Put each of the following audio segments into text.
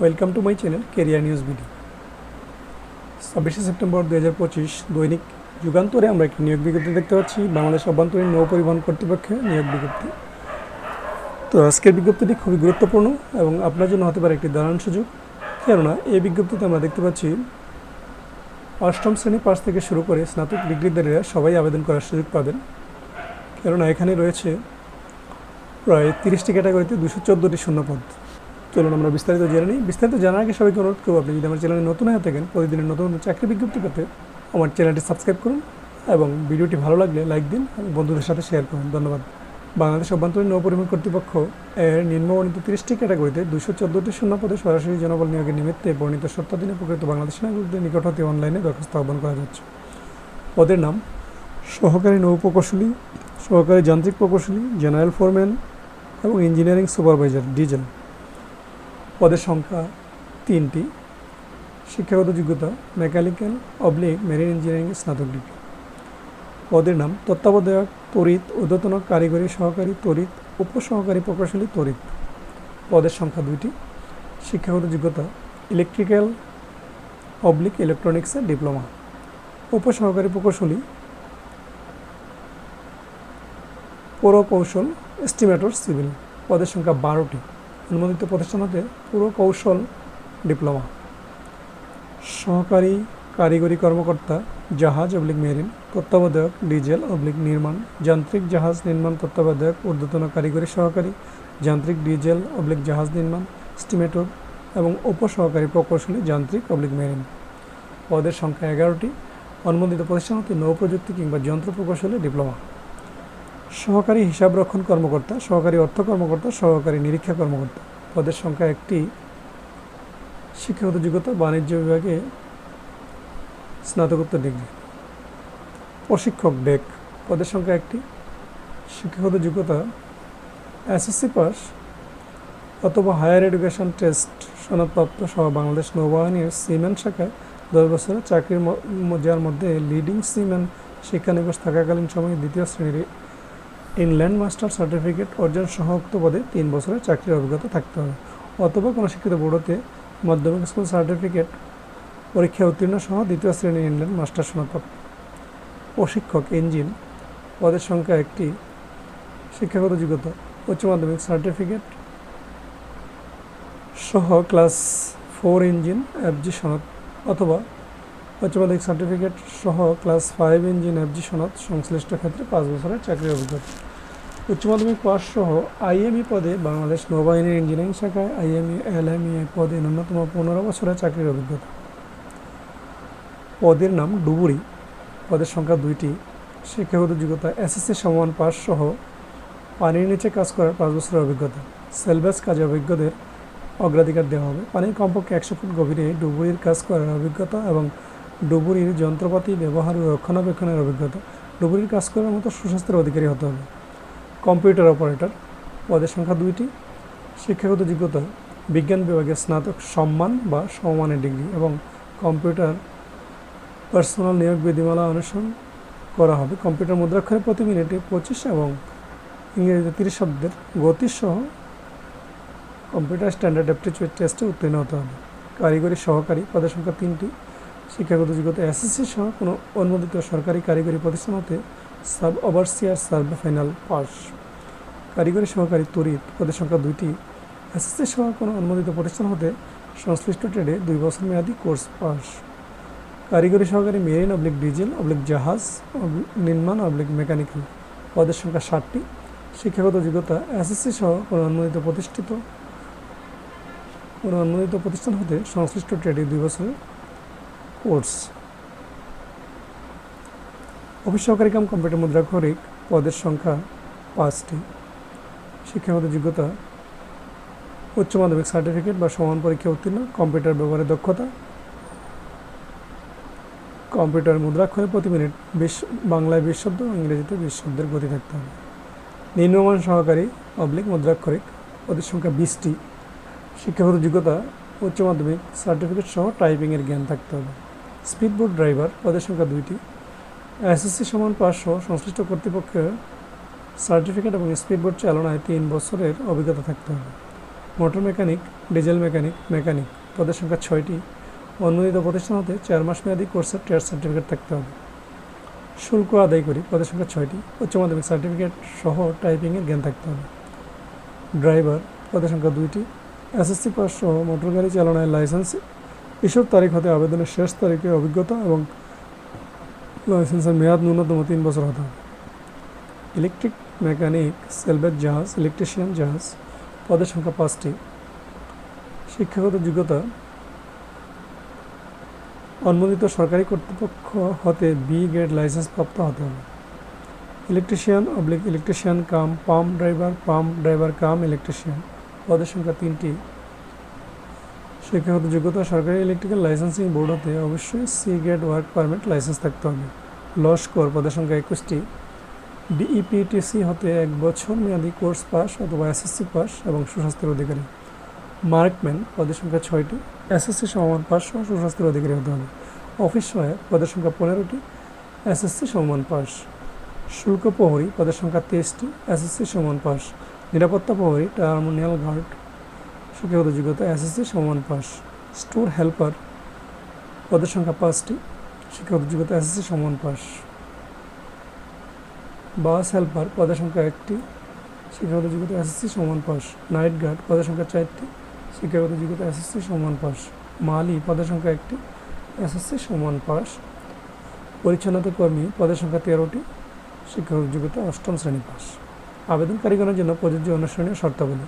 Welcome to my channel career news video ছাব্বিশে September দু হাজার পঁচিশ দৈনিক যুগান্তরে আমরা একটি নিয়োগ বিজ্ঞপ্তি দেখতে পাচ্ছি, বাংলাদেশ অভ্যন্তরীণ নৌ পরিবহন কর্তৃপক্ষের নিয়োগ বিজ্ঞপ্তি। তো আজকের বিজ্ঞপ্তিটি খুবই গুরুত্বপূর্ণ এবং আপনার জন্য হতে পারে একটি দারুণ সুযোগ। কেননা এই বিজ্ঞপ্তিতে আমরা দেখতে পাচ্ছি, অষ্টম শ্রেণি পাস থেকে শুরু করে স্নাতক ডিগ্রিধারীরা সবাই আবেদন করার সুযোগ পাবেন। কেননা এখানে রয়েছে প্রায় তিরিশটি ক্যাটাগরিতে দুশো চোদ্দোটি শূন্যপদ। চলুন আমরা বিস্তারিত জেনে নিই। বিস্তারিত জানার আগে সবাইকে অনুরোধ করব, আপনি যদি আমার চ্যানেলে নতুন হয়ে থাকেন, প্রতিদিনের নতুন চাকরি বিজ্ঞপ্তি পেতে আমার চ্যানেলটি সাবস্ক্রাইব করুন এবং ভিডিওটি ভালো লাগলে লাইক দিন এবং বন্ধুদের সাথে শেয়ার করুন। ধন্যবাদ। বাংলাদেশ অভ্যন্তরীণ নৌ পরিবহন কর্তৃপক্ষ এর নিম্নবর্ণিত তিরিশটি ক্যাটাগরিতে দুশো চোদ্দোটি শূন্যপদে সরাসরি জনবল নিয়োগের নিমিত্তে বর্ণিত সত্যাধীনে প্রকৃত বাংলাদেশ নাগরিকদের নিকট হতে অনলাইনে দরখাস্ত আহ্বান করা যাচ্ছে। পদের নাম, সহকারী নৌ প্রকৌশলী, সহকারী যান্ত্রিক প্রকৌশলী, জেনারেল ফোরম্যান এবং ইঞ্জিনিয়ারিং সুপারভাইজার, ডিজেল। পদের সংখ্যা তিনটি, শিক্ষাগত যোগ্যতা, মেকানিক্যাল অবলিক মেরিন ইঞ্জিনিয়ারিং, স্নাতক ডিগ্রি। পদের নাম তত্ত্বাবধায়ক, তড়িৎ ঊর্ধ্বতন কারিগরি সহকারী তড়িৎ, উপসহকারী প্রকৌশলী তড়িৎ। পদের সংখ্যা দুইটি, শিক্ষাগত যোগ্যতা, ইলেকট্রিক্যাল অবলিক ইলেকট্রনিক্সের ডিপ্লোমা। উপসহকারী প্রকৌশলী, পৌরকৌশল, এস্টিমেটর, সিভিল। পদের সংখ্যা বারোটি অনুমোদিত প্রতিষ্ঠান হতে পুরকৌশল ডিপ্লোমা। সহকারী কারিগরি কর্মকর্তা জাহাজ অবলিক মেরিন, তত্ত্বাবধায়ক ডিজেল অবলিক নির্মাণ, যান্ত্রিক জাহাজ নির্মাণ, তত্ত্বাবধায়ক, ঊর্ধ্বতন কারিগরি সহকারী, যান্ত্রিক ডিজেল অবলিক জাহাজ নির্মাণ স্টিমেটর এবং উপসহকারী প্রকৌশলী যান্ত্রিক অবলিক মেরিন। পদের সংখ্যা এগারোটি। অনুমোদিত প্রতিষ্ঠান হতে নৌ প্রযুক্তি কিংবা যন্ত্র প্রকৌশলী ডিপ্লোমা। সহকারী হিসাবরক্ষণ কর্মকর্তা, সহকারী অর্থ কর্মকর্তা, সহকারী নিরীক্ষা কর্মকর্তা। পদের সংখ্যা একটি। শিক্ষাগত যোগ্যতা, বাণিজ্য বিভাগে স্নাতকোত্তর ডিগ্রি। প্রশিক্ষক ডেক, পদের সংখ্যা একটি। শিক্ষাগত যোগ্যতা, এসএসসি পাস অথবা হায়ার এডুকেশন টেস্ট সনদপ্রাপ্ত সহ বাংলাদেশ নৌবাহিনীর সিম্যান শাখায় দশ বছরের চাকরির যার মধ্যে লিডিং সিম্যান শিক্ষানিবাস থাকাকালীন সময়ে দ্বিতীয় শ্রেণির ইনল্যান্ড মাস্টার সার্টিফিকেট অর্জন সহক্ত পদে তিন বছরের চাকরির অভিজ্ঞতা থাকতে হবে। অথবা কোনো শিক্ষিত বোর্ডতে মাধ্যমিক স্কুল সার্টিফিকেট পরীক্ষা উত্তীর্ণ সহ দ্বিতীয় শ্রেণির ইনল্যান্ড মাস্টার সনদপ্রাপ্ত প্রশিক্ষক, ইঞ্জিন, পদের সংখ্যা একটি, শিক্ষাগত যোগ্যতা, উচ্চ মাধ্যমিক সার্টিফিকেট সহ ক্লাস ফোর ইঞ্জিন, এফজি সনদ, অথবা উচ্চ মাধ্যমিক সার্টিফিকেট সহ ক্লাস ফাইভ ইঞ্জিন এফজি সনদ সংশ্লিষ্ট ক্ষেত্রে পাঁচ বছরের চাকরির অভিজ্ঞতা। উচ্চ মাধ্যমিক পাস সহ আইএমই পদে বাংলাদেশ নৌবাহিনীর ইঞ্জিনিয়ারিং শাখায় আইএমই, এলএমই পদে ন্যূনতম পনেরো বছরের চাকরির অভিজ্ঞতা। পদের নাম ডুবুরি। পদের সংখ্যা দুইটি। শিক্ষাগত যোগ্যতা এসএসসি সমান পাস সহ পানির নিচে কাজ করার পাঁচ বছরের অভিজ্ঞতা। সেলভেজ কাজে অভিজ্ঞদের অগ্রাধিকার দেওয়া হবে। পানির কমপক্ষে একশো ফুট গভীরে ডুবুরির কাজ করার অভিজ্ঞতা এবং ডুবুরির যন্ত্রপাতি ব্যবহার ও রক্ষণাবেক্ষণের অভিজ্ঞতা। ডুবুরির কাজ করার মতো সুস্বাস্থ্যের অধিকারী হতে হবে। কম্পিউটার অপারেটর, পদের সংখ্যা দুইটি। শিক্ষাগত যোগ্যতা, বিজ্ঞান বিভাগে স্নাতক সম্মান বা সমমানের ডিগ্রি এবং কম্পিউটার পার্সোনাল নিয়োগ বিধিমালা অনুসরণ করা হবে। কম্পিউটার মুদ্রাক্ষরে প্রতি মিনিটে পঁচিশ এবং ইংরেজিতে তিরিশ শব্দের গতিসহ কম্পিউটার স্ট্যান্ডার্ড অ্যাপটিচিউড টেস্টে উত্তীর্ণ হতে হবে। কারিগরি সহকারী, পদের সংখ্যা তিনটি। শিক্ষাগত যোগ্যতা এসএসসি সহ কোনো অনুমোদিত সরকারি কারিগরি প্রতিষ্ঠান হতে sub overseer survey final pass. কারিগরি সহকারী তড়িৎ পদের সংখ্যা দুইটি। এসএসসি সহ কোনো অনুমোদিত প্রতিষ্ঠান হতে সংশ্লিষ্ট ট্রেডে দুই বছর মেয়াদি কোর্স পাস। কারিগরি সহকারী মেরিন অবলিক ডিজেল, অবলিক জাহাজ নির্মাণ, অবলিক মেকানিক্যাল পদের সংখ্যা ষাটটি। শিক্ষাগত যোগ্যতা এসএসসি সহ কোনো অনুমোদিত প্রতিষ্ঠিত, কোনো অনুমোদিত প্রতিষ্ঠান হতে সংশ্লিষ্ট ট্রেডে দুই বছরের কোর্স। অফিস সহকারী কাম কম্পিউটার মুদ্রাক্ষরিক পদের সংখ্যা পাঁচটি। শিক্ষাগত যোগ্যতা, উচ্চ মাধ্যমিক সার্টিফিকেট বা সমান পরীক্ষা উত্তীর্ণ, কম্পিউটার ব্যবহারের দক্ষতা, কম্পিউটার মুদ্রাক্ষরে প্রতি মিনিট বিশ বাংলায় বিশ শব্দ, ইংরেজিতে বিশ শব্দের গতি থাকতে হবে। নিম্নমান সহকারী অবলিক মুদ্রাক্ষরিক পদের সংখ্যা বিশটি। শিক্ষাগত যোগ্যতা, উচ্চ মাধ্যমিক সার্টিফিকেট সহ টাইপিংয়ের জ্ঞান থাকতে হবে। স্পিডবোট ড্রাইভার পদের সংখ্যা দুইটি। এসএসসি সমান সহ সংশ্লিষ্ট কর্তৃপক্ষের সার্টিফিকেট এবং স্পিডবোট চালনায় তিন বছরের অভিজ্ঞতা থাকতে হবে। Motor mechanic, diesel mechanic mechanic পদের সংখ্যা ছয়টি। অনুমোদিত প্রতিষ্ঠান হতে চার মাস মেয়াদী কোর্সের ট্রেড সার্টিফিকেট থাকতে হবে। শুল্ক আদায় করি পদের সংখ্যা ছয়টি। উচ্চ মাধ্যমিক সার্টিফিকেট সহ টাইপিংয়ের জ্ঞান থাকতে হবে। ড্রাইভার পদের সংখ্যা দুইটি। এসএসসি পাস সহ মোটর গাড়ি চালনায় লাইসেন্স ইস্যুর তারিখ হতে আবেদনের শেষ তারিখে অভিজ্ঞতা এবং লাইসেন্সের মেয়াদ ন্যূনতম তিন বছর হতে হবে। ইলেকট্রিক মেকানিক সেলভেজ জাহাজ, ইলেকট্রিশিয়ান জাহাজ পদের সংখ্যা পাঁচটি। শিক্ষাগত যোগ্যতা, অনুমোদিত সরকারি কর্তৃপক্ষ হতে বি গ্রেড লাইসেন্স প্রাপ্ত হতে হবে। Electrician oblique electrician cum pump driver pump driver cum electrician পদের সংখ্যা তিনটি। শিক্ষাগত যোগ্যতা, সরকারি ইলেকট্রিক্যাল লাইসেন্সিং বোর্ড হতে অবশ্যই C grade work permit license থাকতে হবে। লস্কর পদের সংখ্যা একুশটি। ডিইপিটিসি হতে এক বছর মেয়াদী কোর্স পাস অথবা এসএসসি পাস এবং সুস্বাস্থ্যের অধিকারী। মার্কম্যান পদের সংখ্যা ছয়টি এসএসসি সমমান পাস সহ সুস্বাস্থ্যের অধিকারী হতে হবে। অফিস সহায়ক পদের সংখ্যা পনেরোটি এসএসসি সমমান পাস শুল্ক প্রহরী পদের সংখ্যা তেইশটি এসএসসি সমান পাস নিরাপত্তা প্রহরী টার্মিনাল গার্ড শিক্ষাগত যোগ্যতা এসএসসি সমান পাস। স্টোর হেল্পার পদের সংখ্যা পাঁচটি শিক্ষাগত যোগ্যতা এসএসসি সমান পাস। বাস হেল্পার পদের সংখ্যা একটি শিক্ষাগত যোগ্যতা এসএসসি সমান পাস। নাইট গার্ড পদের সংখ্যা চারটি শিক্ষাগত যোগ্যতা এসএসসি সমান পাস। মালি পদের সংখ্যা একটি, এসএসসি সমান পাস। পরিচ্ছন্নতা কর্মী পদের সংখ্যা তেরোটি শিক্ষাগত যোগ্যতা অষ্টম শ্রেণি পাস। আবেদনকারীগণের জন্য প্রযোজ্য অনুসরণীয় শর্তাবলী।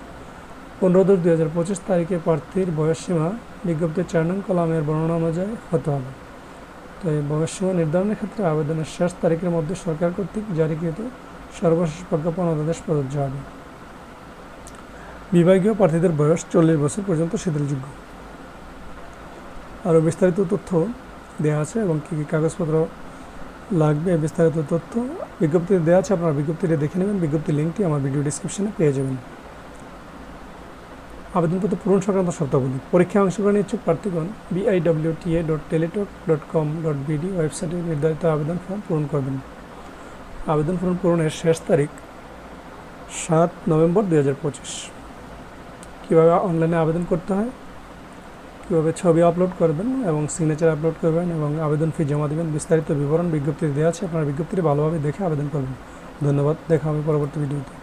পনেরো দশ দুই হাজার পঁচিশ তারিখে প্রার্থীর বয়সসীমা বিজ্ঞপ্তির চার নং কলামের বর্ণনা অনুযায়ী হতে হবে। তো এই বয়সসীমা নির্ধারণের ক্ষেত্রে আবেদনের শেষ তারিখের মধ্যে সরকার কর্তৃক জারিকৃত সর্বশেষ প্রজ্ঞাপন অধ্যাদেশ প্রযোজ্য হবে। বিভাগীয় প্রার্থীদের বয়স চল্লিশ বছর পর্যন্ত শিথিলযোগ্য। আরও বিস্তারিত তথ্য দেওয়া আছে এবং কী কী কাগজপত্র লাগবে, বিস্তারিত তথ্য বিজ্ঞপ্তিতে দেওয়া আছে। আপনারা বিজ্ঞপ্তিটি দেখে নেবেন। বিজ্ঞপ্তির লিঙ্কটি আমার ভিডিও ডিসক্রিপশনে পেয়ে যাবেন। আবেদনপত্র পূরণ সংক্রান্ত শর্তাবলী। পরীক্ষায় অংশগ্রহণ ইচ্ছুক প্রার্থীগণ BIWTA dot Teletalk dot com dot BD ওয়েবসাইটে নির্ধারিত আবেদন ফর্ম পূরণ করবেন। আবেদন ফর্ম পূরণের শেষ তারিখ সাত নভেম্বর দুই হাজার পঁচিশ। কীভাবে অনলাইনে আবেদন করতে হয়? কীভাবে ছবি আপলোড করবেন এবং সিগনেচার আপলোড করবেন এবং আবেদন ফি জমা দেবেন বিস্তারিত বিবরণ বিজ্ঞপ্তি দেওয়া আছে। আপনার বিজ্ঞপ্তিটি ভালোভাবে দেখে আবেদন করবেন। ধন্যবাদ। দেখা হবে পরবর্তী ভিডিওতে।